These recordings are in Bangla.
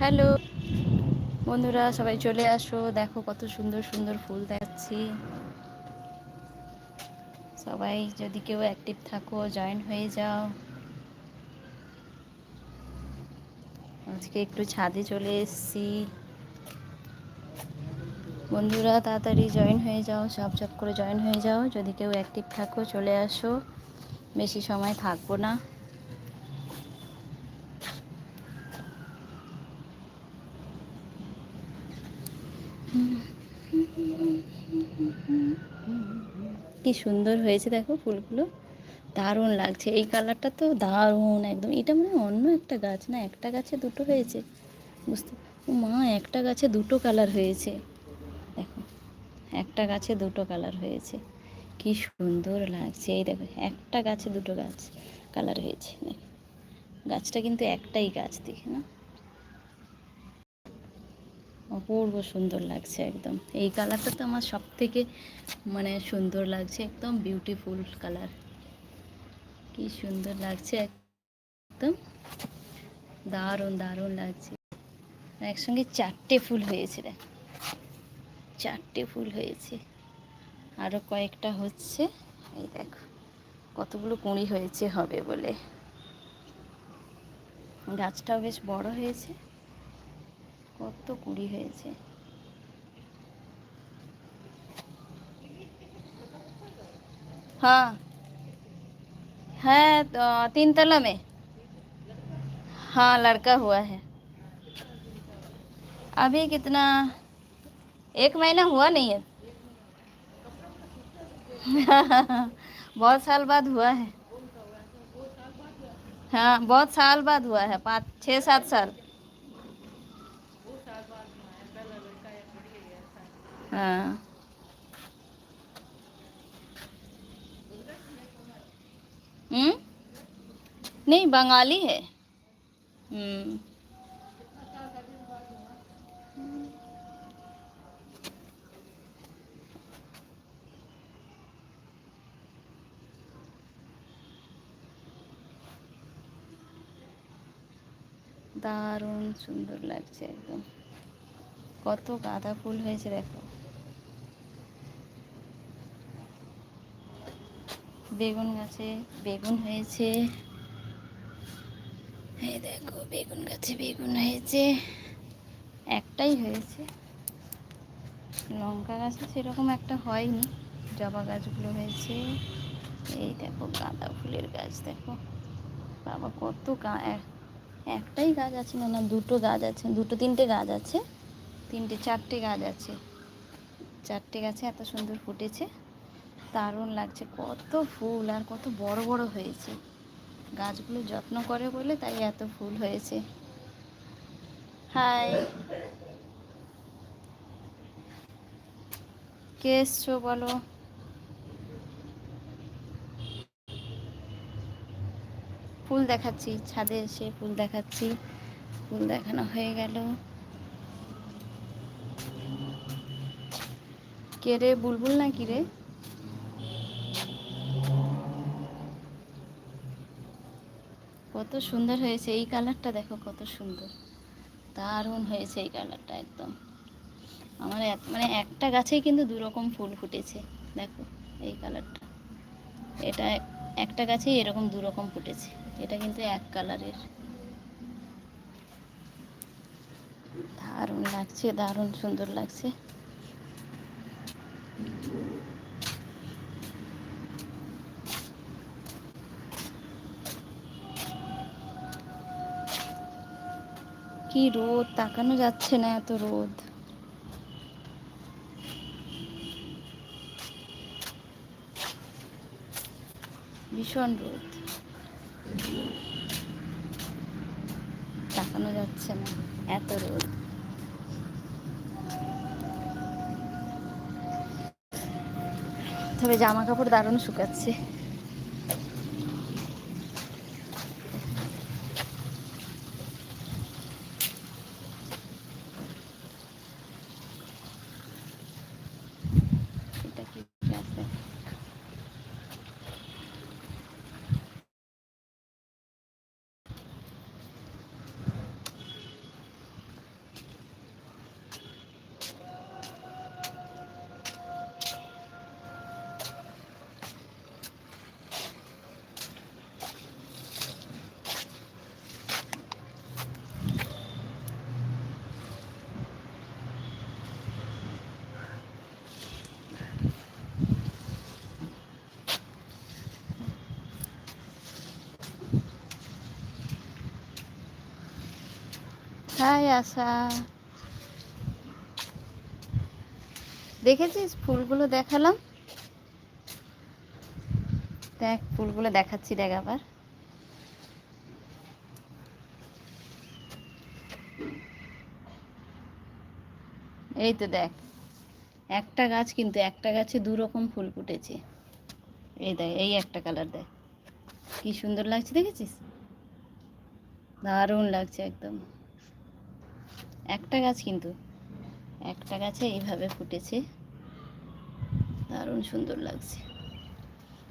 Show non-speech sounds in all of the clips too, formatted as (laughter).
হ্যালো। বন্ধুরা, সবাই চলে আসো। দেখো কত সুন্দর সুন্দর ফুল দেখাচ্ছি। সবাই যদি কেউ অ্যাক্টিভ থাকো জয়েন হয়ে যাও। আজকে একটু ছাদে চলে এসেছি। বন্ধুরা, তাড়াতাড়ি জয়েন হয়ে যাও সব সব করে জয়েন হয়ে যাও। যদি কেউ অ্যাক্টিভ থাকো, চলে আসো। বেশি সময় থাকব না। কি সুন্দর হয়েছে দেখো ফুলগুলো। দারুণ লাগছে। এই কালারটা তো দারুণ একদম। এটা মানে অন্য একটা গাছ না, একটা গাছে দুটো হয়েছে। বুঝতে মা, একটা গাছে দুটো কালার হয়েছে। দেখো, একটা গাছে দুটো কালার হয়েছে। কি সুন্দর লাগছে। এই দেখো, একটা গাছে দুটো গাছ কালার হয়েছে। গাছটা কিন্তু একটাই গাছ দেখে না অপূর্ব সুন্দর লাগছে একদম। এই কালারটা তো আমার সব থেকে মানে সুন্দর লাগছে, একদম বিউটিফুল কালার কি সুন্দর লাগছে, একদম দারুণ দারুণ লাগছে। একসঙ্গে চারটে ফুল হয়েছে দেখ চারটে ফুল হয়েছে। আরও কয়েকটা হচ্ছে। এই দেখো, কতগুলো কুঁড়ি হয়েছে হবে বলে। গাছটাও বেশ বড় হয়েছে। কত কুড়ি হয়েছে हाँ है तो तीन तला में हाँ लड़का हुआ है अभी कितना एक महीना हुआ नहीं है (laughs) बहुत साल बाद हुआ है हाँ बहुत साल बाद हुआ है पाँच छः सात साल हाँ हम्म नहीं बंगाली है हम्म দারুণ সুন্দর লাগছে একদম কত গাঁদা ফুল হয়েছে দেখো। বেগুন গাছে বেগুন হয়েছে। এই দেখো, বেগুন গাছে বেগুন হয়েছে। একটাই হয়েছে। লঙ্কা গাছে সেরকম একটা হয়নি। জবা গাছগুলো হয়েছে। এই দেখো, গাঁদা ফুলের গাছ দেখো। বাবা, কত গা একটাই গাছ আছে না না, দুটো গাছ আছে, দুটো তিনটে গাছ আছে। তিনটে, চারটে গাছ আছে। চারটে গাছে এত সুন্দর ফুটেছে। দারুণ লাগছে। কত ফুল আর কত বড় বড় হয়েছে। গাছগুলো যত্ন করে বলে তাই এত ফুল হয়েছে। হাই। কে এসছো বলো? ফুল দেখাচ্ছি, ছাদে এসে ফুল দেখাচ্ছি। ফুল দেখানো হয়ে গেল। কে রে? বুলবুল না রে? কত সুন্দর হয়েছে এই কালারটা, দেখো কত সুন্দর। দারুণ হয়েছে এই কালারটা একদম। আমার মানে একটা গাছেই কিন্তু দুরকম ফুল ফুটেছে, দেখো এই কালারটা। এটা একটা গাছেই এরকম দুরকম ফুটেছে, এটা কিন্তু এক কালারের। দারুণ লাগছে, দারুণ সুন্দর লাগছে। কি রোদ? তাকানো যাচ্ছে না এত রোদ। ভীষণ রোদ। তাকানো যাচ্ছে না এত রোদ। তবে জামা কাপড় দারুণ শুকাচ্ছে। হাই আশা দেখেছিস ফুলগুলো দেখালাম? দেখ, ফুলগুলো দেখাচ্ছি, দেখ আবার। এই তো দেখ, একটা গাছ কিন্তু একটা গাছে দু রকম ফুল ফুটেছে। এই দেখ, এই একটা কালার দেখ। কি সুন্দর লাগছে, দেখেছিস? দারুণ লাগছে একদম। একটা গাছ কিন্তু, একটা গাছে এইভাবে ফুটেছে। দারুণ সুন্দর লাগছে।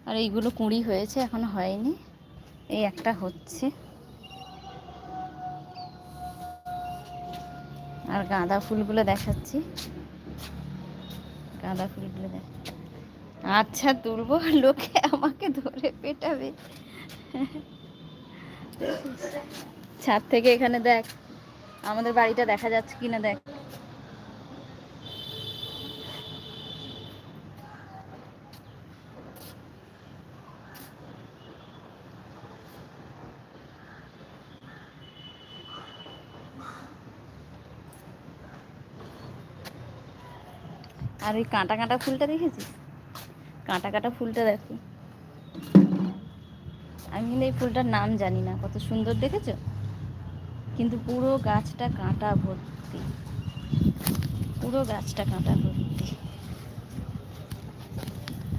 আর এইগুলো কুঁড়ি হয়েছে, এখনও হয়নি। এই একটা হচ্ছে। আর গাঁদা ফুলগুলো দেখাচ্ছি। গাঁদা ফুলগুলো দেখ আচ্ছা তুলবো, লোকে আমাকে ধরে পেটাবে। ছাদ থেকে এখানে দেখ। আমাদের বাড়িটা দেখা যাচ্ছে কিনা দেখ। আর ওই কাঁটা কাঁটা ফুলটা দেখেছিস? কাঁটা কাঁটা ফুলটা দেখো। আমি কিন্তু এই ফুলটার নাম জানি না, কত সুন্দর দেখেছ? কিন্তু পুরো গাছটা কাঁটা ভর্তি। পুরো গাছটা কাঁটা ভর্তি।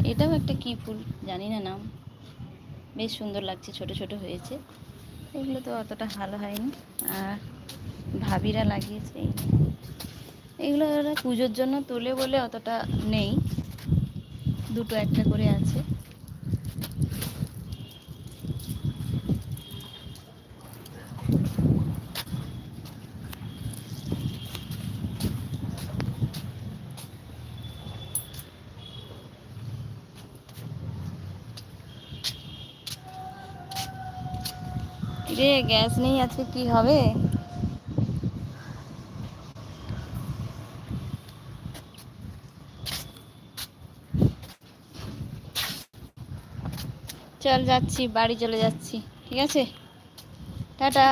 এটাও একটা কি ফুল? জানি না নাম। বেশ সুন্দর লাগছে, ছোট ছোট হয়েছে। এগুলো তো অতটা ভালো হয়নি। আর ভাবিরা লাগিয়েছে। এগুলো ওরা পুজোর জন্য তোলে বলে অতটা নেই। দুটো একটা করে আছে। রে গ্যাস নেই আজকে কি হবে? চল যাচ্ছি বাড়ি চলে যাচ্ছি ঠিক আছে? টাটা।